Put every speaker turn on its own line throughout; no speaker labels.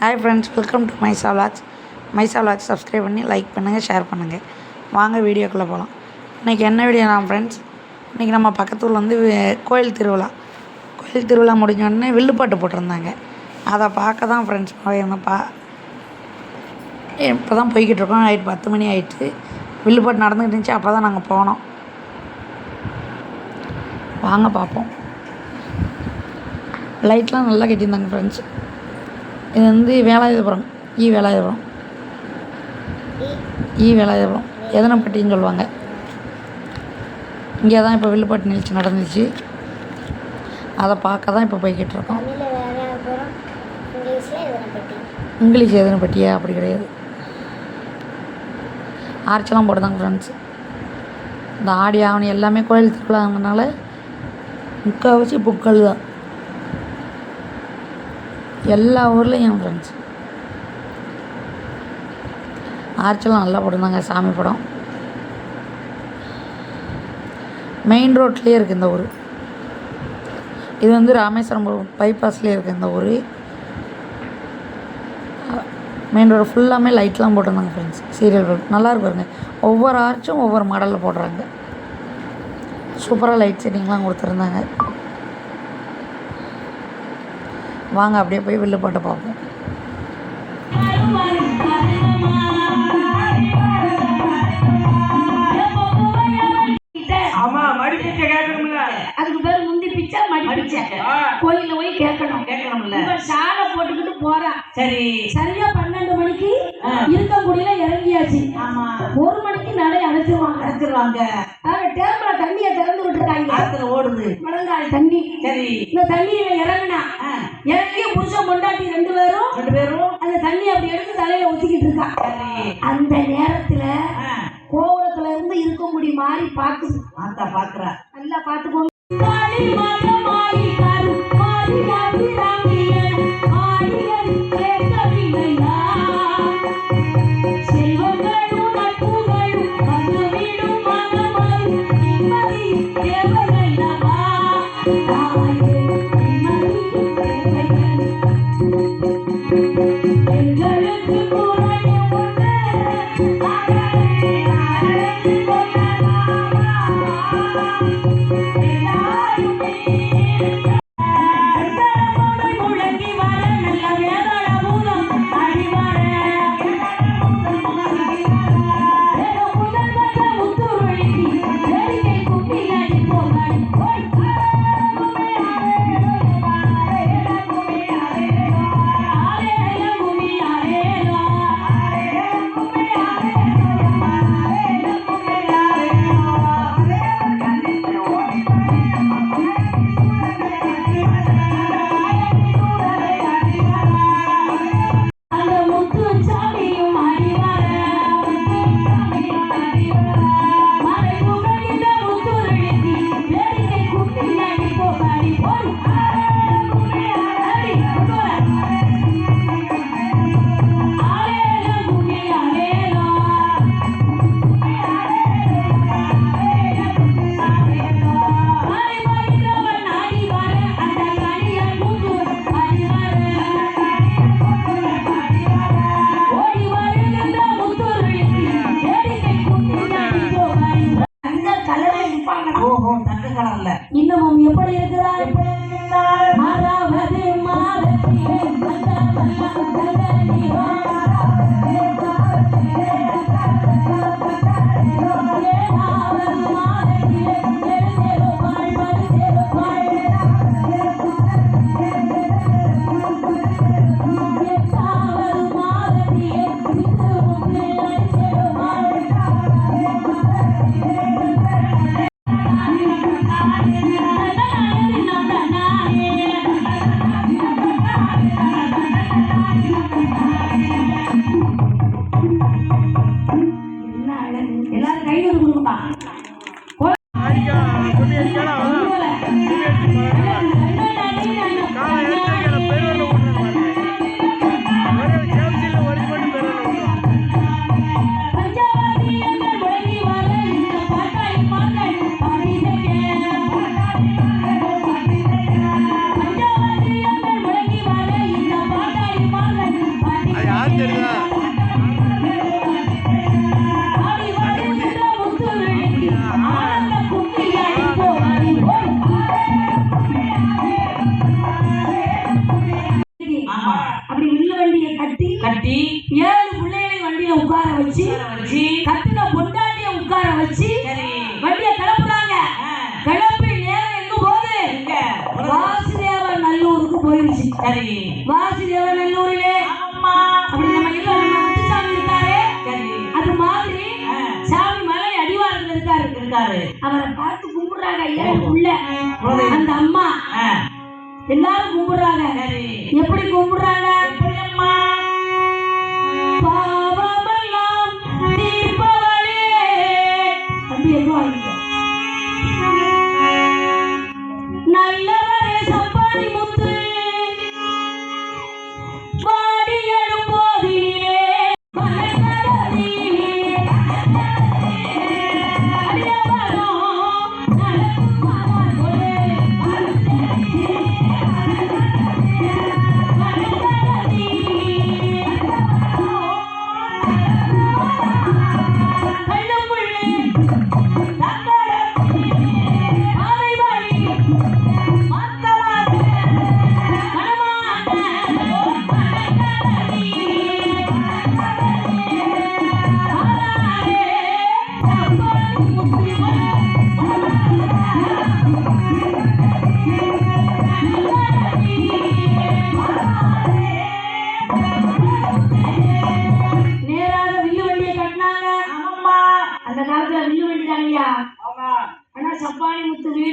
Hi friends welcome to Maisa vlogs Maisa vlogs subscribe பண்ணி like பண்ணுங்கள் share பண்ணுங்கள் வாங்க வீடியோக்குள்ளே போகலாம் இன்றைக்கி என்ன வீடியோ நான் ஃப்ரெண்ட்ஸ் இன்றைக்கி நம்ம பக்கத்தூரில் வந்து கோயில் திருவிழா. கோயில் திருவிழா முடிஞ்ச உடனே வில்லுப்பாட்டு போட்டிருந்தாங்க. அதை பார்க்க தான் ஃப்ரெண்ட்ஸ் போயிருந்தோம் பா இப்போ தான் போய்கிட்டு இருக்கோம். நைட் பத்து மணி ஆகிட்டு வில்லுப்பாட்டு நடந்துக்கிட்டு இருந்துச்சு. அப்போ தான் நாங்கள் போனோம். வாங்க பார்ப்போம். லைட்லாம் நல்லா கட்டியிருந்தாங்க ஃப்ரெண்ட்ஸ் இது வந்து வேலாயுதபுரம் ஈ வேலாயுதபுரம். ஈ வேலாயுதபுரம். எதனப்பட்டின்னு சொல்லுவாங்க. இங்கே தான் இப்போ வில்லுப்பாட்டு நிகழ்ச்சி நடந்துச்சு. அதை பார்க்க தான் இப்போ போய்கிட்டு இருக்கோம். இங்கிலீஷ் எதனப்பட்டியா அப்படி கிடையாது. ஆர்ச்செல்லாம் போடுதாங்க ஃப்ரெண்ட்ஸ் இந்த ஆடி ஆவணி எல்லாமே கோயில் திருவிழாங்கனால முக்கால்வாசி புக்கள் தான். எல்லா ஊர்லேயும் என் ஃப்ரெண்ட்ஸ் ஆர்ச்செல்லாம் நல்லா போட்டிருந்தாங்க சாமி படம். மெயின் ரோட்லேயே இருக்குது இந்த ஊர். இது வந்து ராமேஸ்வரம் பைபாஸ்லேயே இருக்குது இந்த ஊர். மெயின் ரோடு ஃபுல்லாமே லைட்லாம் போட்டிருந்தாங்க ஃப்ரெண்ட்ஸ் சீரியல் நல்லா இருக்கு பாருங்க. ஒவ்வொரு ஆர்ச்சும் ஒவ்வொரு மாடலில் போடுறாங்க. சூப்பராக லைட் செட்டிங்லாம் கொடுத்துருந்தாங்க. வாங்க அப்படியே போய் வில்லு பாட்டை பார்ப்போம்.
ஆமா மடி பிச்சை கேட்கணும்ல.
அதுக்கு பேர் முந்தி பிச்சை மடி பிச்சை கோயில்ல போய் கேட்கணும்.
கேட்கணும்ல.
சாலை போட்டுக்கிட்டு போறான்
சரி.
சரியா பன்னெண்டு மணிக்கு
ஆ.
இருக்கங்குடியில இறங்கியாச்சு.
ஆமா.
ஒரு மணிக்கு நடை அடைச்சிருவாங்க.
அடைச்சிருவாங்க. ஓடுது.
முழங்கால் தண்ணி.
சரி.
இந்த தண்ணியில இறங்குனா இறங்கி புருஷன் பொண்டாட்டி ரெண்டு பேரும்
ரெண்டு பேரும்.
அந்த தண்ணி அப்படி எடுத்து தலையில ஊத்திக்கிட்டு இருக்கா. அந்த நேரத்துல கோவலத்துல இருந்து இருக்கங்குடி மாறி பார்த்து
ஆத்தா பாக்குறா
நல்லா பார்த்துக்கோங்க மாறி மாறி மாறி மாறி ராமியன் Thank you. அடிக்க கும்மி அடிக்கலாம் அவன் கும்மி அடிச்சு
பழகிறான்
காலை எடுத்து வைக்கிற பெருவில்
ஓட்டுறது
பாருங்க வெறும் சேவச்சியில் ஒடிச்சு மட்டும்
பெருவில்
ஓட்டுறான் அது யார் தெரியுதா
சரி
வாசுதேவ நல்லூரிலே. அப்படி நம்ம இல்ல முத்துசாமி இருக்காரு.
சரி
அது மாதிரி சாமி மலை அடிவாரத்துல இருக்காரு.
இருக்காரு.
அவரை பார்த்து கும்பிடுறாங்க ஏழு உள்ள. அந்த அம்மா. எல்லாரும் கும்பிடுறாங்க. எப்படி கும்பிடுறாங்க?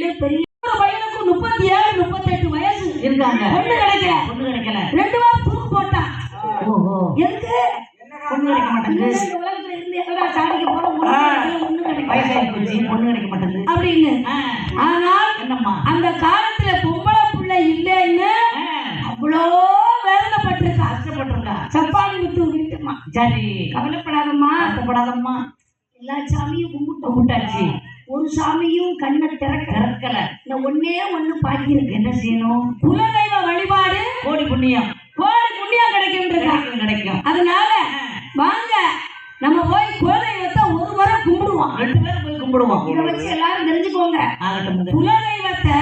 வீடு பெரிய ஒரு பையனுக்கு முப்பத்தி ஏழு முப்பத்தெட்டு வயசு.
இருக்காங்க.
பொண்ணு கிடைக்கல.
பொண்ணு கிடைக்கல.
ரெண்டு வாரம் தூக்கு போட்டான்.
ஓஹோ.
எதுக்கு?
பொண்ணு கிடைக்க மாட்டேங்குது.
இந்த உலகத்துல இருந்து எங்கடா சாதிக்க போற ஒண்ணு
ஆ.
கிடைக்கல, ஒண்ணும் கிடைக்கல.
வயசாகி போச்சு. பொண்ணு கிடைக்க மாட்டேங்குது.
அப்படின்னு. ஆனால்
என்னம்மா?
அந்த காலத்துல பொம்பளை புள்ள இல்லைன்னு அவ்வளோ வேதனைப்பட்டிருக்கா
கஷ்டப்பட்டிருக்கா
சப்பானி முத்து வீட்டுமா.
சரி.
கவலைப்படாதம்மா.
கஷ்டப்படாதம்மா
எல்லா சாமியும் கும்பிட்டோம்.
கும்பிட்டாச்சு.
ஒரு சாமியும் கண்ணை திறக்க
திறக்கல
இந்த ஒன்னே ஒண்ணு பாக்கியிருக்கு.
என்ன செய்யணும்?
குலதெய்வ வழிபாடு
கோடி புண்ணியம்.
கோடி புண்ணியம் கிடைக்கும்
கிடைக்கும்
அதனால வாங்க நம்ம போய் குலதெய்வத்தை ஒரு முறை கும்பிடுவோம்.
ரெண்டு பேரும் போய் கும்பிடுவோம்.
இதை வச்சு எல்லாரும் தெரிஞ்சுக்கோங்க. குலதெய்வத்தை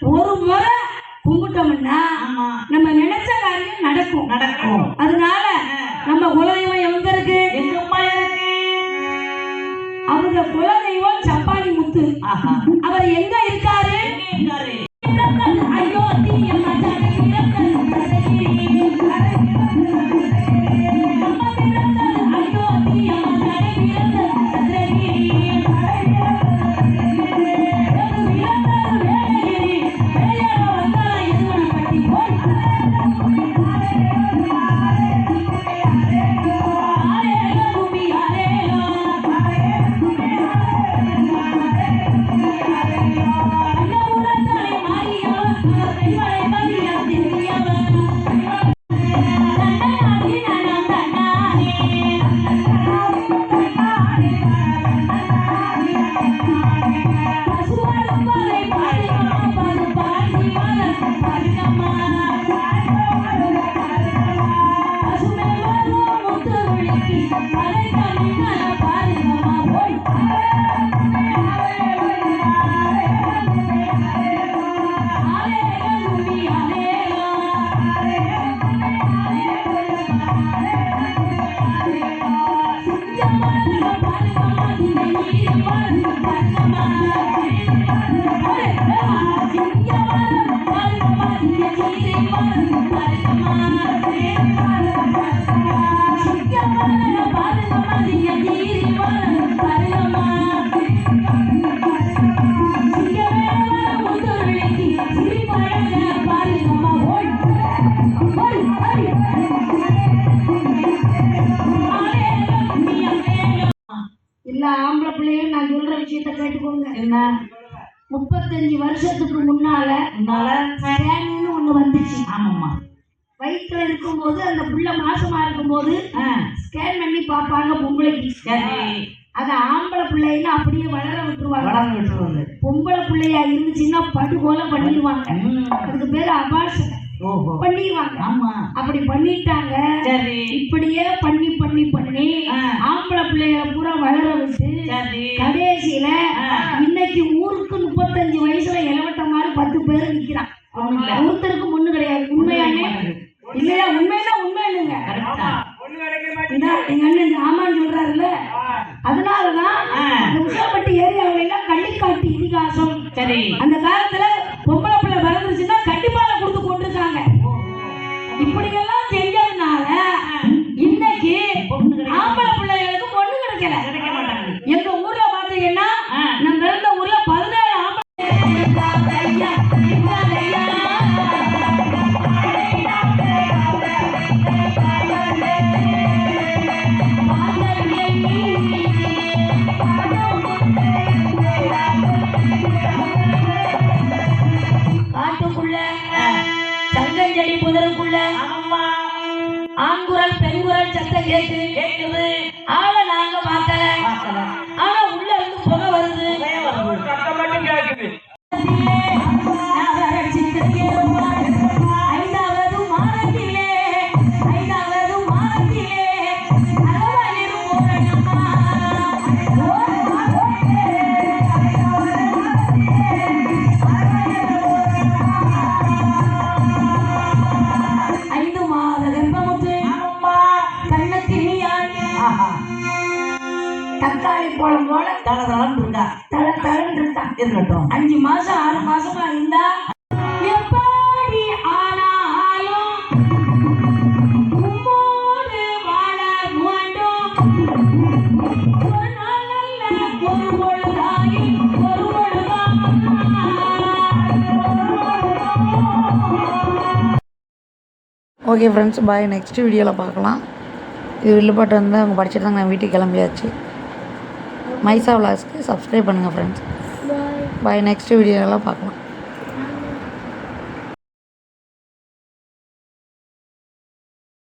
ஒரு முறை கும்பிட்டோம்னா நம்ம நினைச்ச காரியம் நடக்கும்.
நடக்கும்.
Yeah. விஷயத்த கேட்டுக்கோங்க.
என்ன?
முப்பத்தஞ்சு வருஷத்துக்கு முன்னால ஒண்ணு வந்துச்சு.
ஆமாம்மா.
வயிற்றுல இருக்கும்போது அந்த புள்ள மாசமா இருக்கும்போது ஸ்கேன் பண்ணி பார்ப்பாங்க பொம்பளைக்கு. அது ஆம்பளை பிள்ளைன்னு அப்படியே வளர விட்டுருவாங்க.
வளர்ந்து விட்டுருவது
பொம்பளை பிள்ளையா இருந்துச்சுன்னா படுகொலை பண்ணிடுவாங்க. அதுக்கு பேர் அபார்ஷன். பண்ணிடுவாங்க.
ஆமா.
அப்படி பண்ணிட்டாங்க.
சரி.
இப்படியே பண்ணி பண்ணி பண்ணி. ஆம்பளை பிள்ளைகளை பூரா வளர
சரி.
கடைசியில. இன்னைக்கு ஊருக்கு முப்பத்தஞ்சு வயசுல இளவட்ட மாதிரி பத்து பேர் நிக்கிறான். ஒருத்தருக்கு முன்னு கிடையாது. உண்மையானே. இல்லையா உண்மைதான் உண்மை இல்லைங்க எங்க அண்ணன் ஆமான்னு சொல்றாருல்ல. அதனாலதான் உசிலப்பட்டி ஏரியாவில எல்லாம் கள்ளிக்காட்டு இதிகாசம்.
சரி.
அந்த காலத்துல தக்காளி பழம் போல
தலை தளம் இருந்தா
தலை தரன் இருந்தா
இருக்கட்டும்.
அஞ்சு மாசம் ஆறு மாசமா இருந்தா எப்படி ஆனாலும் வாழ வேண்டும்
ஓகே ஃப்ரெண்ட்ஸ் பாய் நெக்ஸ்ட் வீடியோவில் பார்க்கலாம். இது வில்லுப்பாட்டு வந்து அவங்க படிச்சுட்டு தான் நான் வீட்டுக்கு கிளம்பியாச்சு. மைசா விலாஸ்க்கு சப்ஸ்கிரைப் பண்ணுங்கள் ஃப்ரெண்ட்ஸ் பாய் நெக்ஸ்ட் வீடியோவில் பார்க்கலாம்.